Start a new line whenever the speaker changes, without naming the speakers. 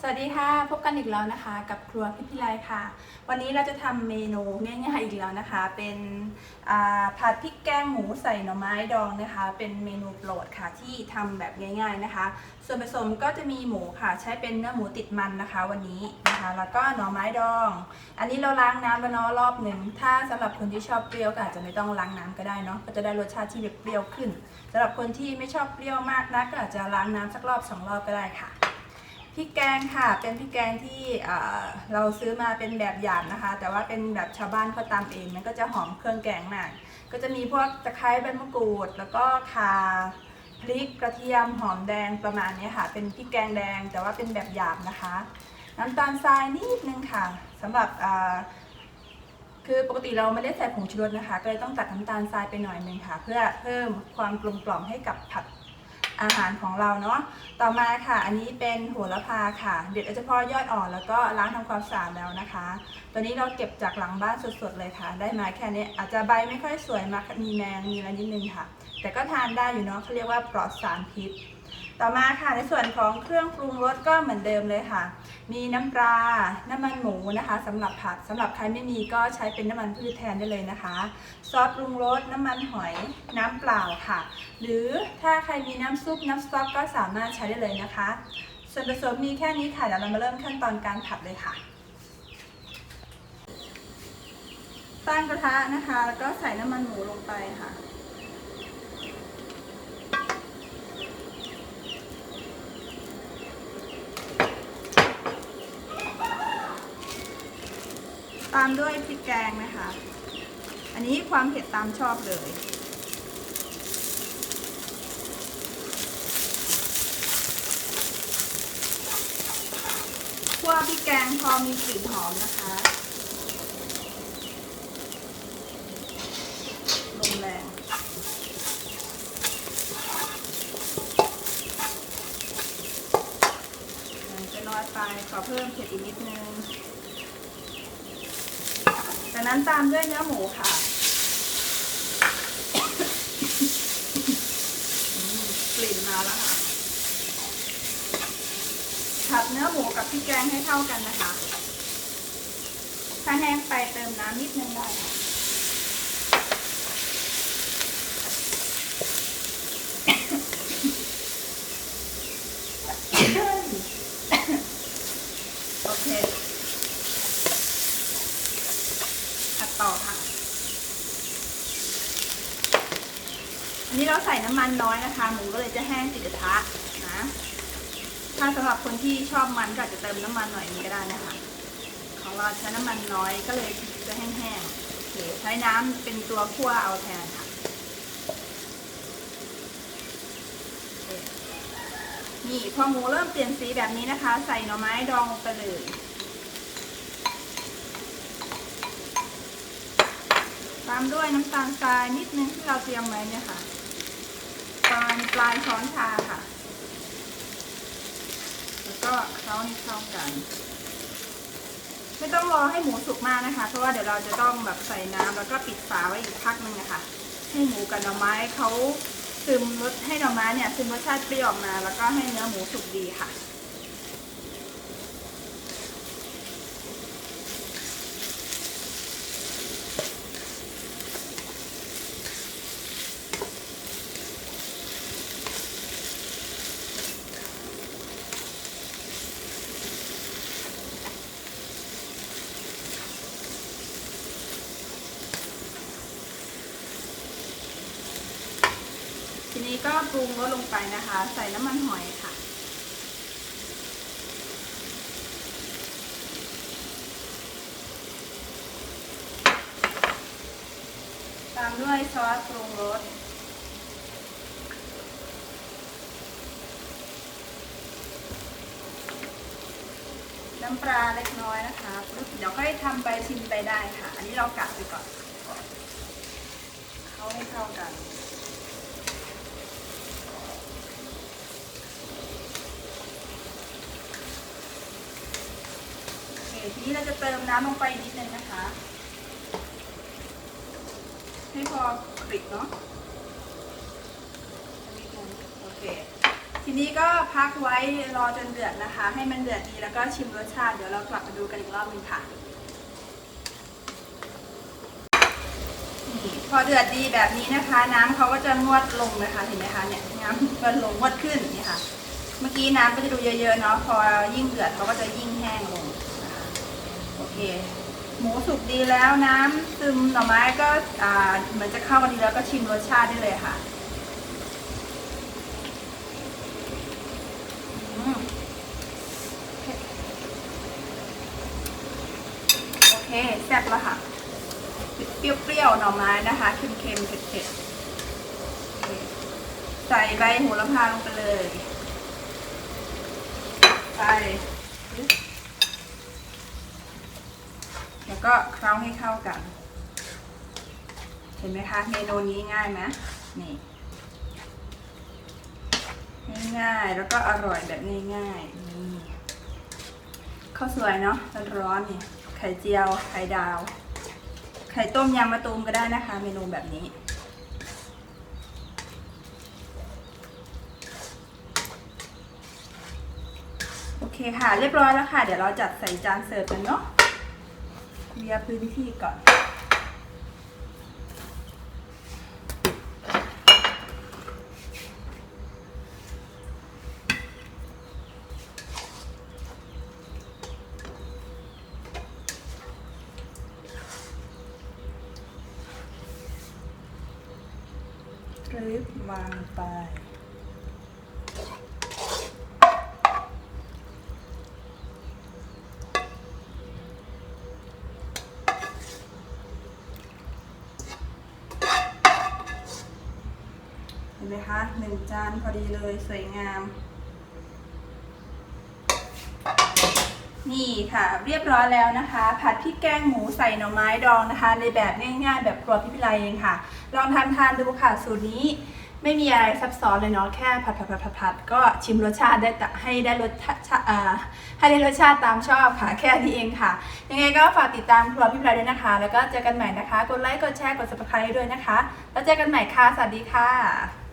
สวัสดีค่ะพบกันอีกแล้วนะคะ กับครัวพิพิไลค่ะ วันนี้เราจะทำเมนูง่ายๆอีกแล้วนะคะ เป็นผัดพริกแกงหมูใส่หน่อไม้ดองนะคะ เป็นเมนูโปรดค่ะที่ทำแบบง่าย ๆนะคะ ส่วนผสมก็จะมีหมูค่ะ ใช้เป็นเนื้อหมูติดมันนะคะ วันนี้นะคะ แล้วก็หน่อไม้ดอง อันนี้เราล้างน้ำแล้วเนาะรอบหนึ่งถ้าสำหรับคนที่ชอบเปรี้ยวก็อาจจะไม่ต้องล้างน้ำก็ได้เนาะก็จะได้รสชาติที่แบบเปรี้ยวขึ้นสำหรับคนที่ไม่ชอบเปรี้ยวมากนะก็อาจจะล้างน้ำสักรอบสองรอบก็ได้ค่ะ พริกแกงค่ะเป็นพริกแกงที่เราซื้อมาเป็นแบบหยาบนะคะ แต่ว่าเป็นแบบชาวบ้านเขาตำเองมันก็จะหอมเครื่องแกงมากก็จะมีพวกตะไคร้ใบมะกรูด แล้วก็ข่าพริกกระเทียมหอมแดงประมาณนี้ค่ะ เป็นพริกแกงแดง แต่ว่าเป็นแบบหยาบนะคะ น้ำตาลทรายนิดนึงค่ะสำหรับคือปกติเราไม่ได้ใส่ผงชูรสนะคะ ก็เลยต้องตัดน้ำตาลทรายไปหน่อยนึงค่ะ เพื่อเพิ่มความกลมกล่อมให้กับผัด อาหารของเราเนาะ ต่อมาค่ะ อันนี้เป็นโหัวละพาค่ะ เด็ดเฉพาะยอดอ่อนแล้วก็ล้างทำความสะอาดแล้วนะคะ ตัวนี้เราเก็บจากหลังบ้านสดๆเลยค่ะ ได้มาแค่นี้อาจจะใบไม่ค่อยสวยมากมีแมงมีอะไรนิดนึงค่ะ แต่ก็ทานได้อยู่เนาะเขาเรียกว่าปลอดสารพิษ ต่อมาค่ะในส่วนของเครื่องปรุงรสก็เหมือนเดิมเลยค่ะ มีน้ำปลา น้ำมันหมูนะคะสำหรับผัดสำหรับใครไม่มีก็ใช้เป็นน้ำมันพืชแทนได้เลยนะคะ ซอสปรุงรสน้ำมันหอยน้ำเปล่าค่ะ หรือถ้าใครมีน้ำซุปน้ำสต๊อกก็สามารถใช้ได้เลยนะคะ ส่วนผสมมีแค่นี้ค่ะเดี๋ยวเรามาเริ่มขั้นตอนการผัดเลยค่ะตั้งกระทะนะคะ แล้วก็ใส่น้ำมันหมูลงไปค่ะ ตามด้วยพริกแกงนะคะ อันนี้ความเผ็ดตามชอบเลย คั่วพริกแกงพอมีกลิ่นหอมนะคะลมแรงมันจะน้อยไปขอเพิ่มเผ็ดอีกนิดนึง จากนั้นตามด้วยเนื้อหมูค่ะ กลิ่นมาแล้วค่ะ ผัดเนื้อหมูกับพริกแกงให้เข้ากันนะคะ ถ้าแห้งไปเติมน้ำนิดนึงได้ค่ะ โอเค ผัดต่อค่ะ อั นนี้เราใส่น้ำมันน้อยนะคะ หมูก็เลยจะแห้งติดกระทะนะ ถ้าสำหรับคนที่ชอบมันก็อาจจะเติมน้ำมันหน่อยนี้ก็ได้นะคะ ของเราใช้น้ำมันน้อยก็เลยจะแห้งๆโอเคใช้น้ำเป็นตัวคั่วเอาแทนค่ะ นี่พอหมูเริ่มเปลี่ยนสีแบบนี้นะคะ ใส่หน่อไม้ดองลงไปเลยตามด้วยน้ำตาลทรายนิดนึงที่เราเตรียมไว้เนี่ยค่ะ ปลายปลายช้อนชาค่ะ แล้วก็เคล้าให้เข้ากัน ไม่ต้องรอให้หมูสุกมากนะคะ เพราะว่าเดี๋ยวเราจะต้องแบบใส่น้ำแล้วก็ปิดฝาไว้อีกพักนึงนะคะ ให้หมูกับหน่อไม้เขาซึมรสให้หน่อไม้เนี่ยซึมรสชาติเปรี้ยวออกมา แล้วก็ให้เนื้อหมูสุกดีค่ะ ทีนี้ก็ปรุงรสลงไปนะคะ ใส่น้ำมันหอยค่ะ ตามด้วยซอสปรุงรสน้ำปลาเล็กน้อยนะคะ เดี๋ยวค่อยทำไปชิมไปได้ค่ะ อันนี้เรากัดไปก่อน เขาให้เข้ากัน โอเคทีนี้เราจะเติมน้ำลงไปนิดนึงนะคะ ให้พอกริบเนาะโอเค ทีนี้ก็พักไว้รอจนเดือดนะคะ ให้มันเดือดดีแล้วก็ชิมรสชาติ เดี๋ยวเรากลับมาดูกันอีกรอบหนึงค่ะนี่พอเดือดดีแบบนี้นะคะ น้ำเขาก็จะงวดลงนะคะเห็นไหมคะเนี่ยน้ำมันลงงวดขึ้นนี่ค่ะ เมื่อกี้น้ำก็จะดูเยอะๆเนาะพอยิ่งเดือดเขาก็จะยิ่งแห้งลง เค หมูสุกดีแล้วน้ำซึมหน่อไม้ก็อ่าเหมือนจะเข้ากันดีแล้วก็ชิมรสชาติได้เลยค่ะอโอเคแซ่บแล้วค่ะ เปรี้ยวๆหน่อไม้นะคะเค็มๆเผ็ดๆใส่ใบโหระพาลงไปเลย ไป แล้วก็เคล้าให้เข้ากัน เห็นไหมคะ เมนูนี้ง่ายไหมนี่ง่ายๆแล้วก็อร่อยแบบง่ายๆนี่ข้าวสวยเนาะร้อนๆนี่ไข่เจียว ไข่ดาว ไข่ต้มยางมะตูมก็ได้นะคะ เมนูแบบนี้ โอเคค่ะ เรียบร้อยแล้วค่ะ เดี๋ยวเราจัดใส่จานเสิร์ฟกันเนาะ เคลียร์พื้นที่ก่อนคลิปวางไป นไหมคะหนึ่งจานพอดีเลยสวยงาม นี่ค่ะเรียบร้อยแล้วนะคะ ผัดพริกแกงหมูใส่หน่อไม้ดองนะคะ ในแบบง่ายๆ แบบครัวพี่พิไลเองค่ะ ลองทานทานดูค่ะสูตรนี้ไม่มีอะไรซับซ้อนเลยเนาะแค่ผัดผัดผัดผัดผัดก็ชิมรสชาติได้แต่ให้ได้รสชาติให้ได้รสชาติตามชอบค่ะแค่นี้เองค่ะ ยังไงก็ฝากติดตามครัวพี่พิไลด้วยนะคะ แล้วก็เจอกันใหม่นะคะ กดไลค์กดแชร์กด subscribe ด้วยนะคะ แล้วเจอกันใหม่ค่ะ สวัสดีค่ะ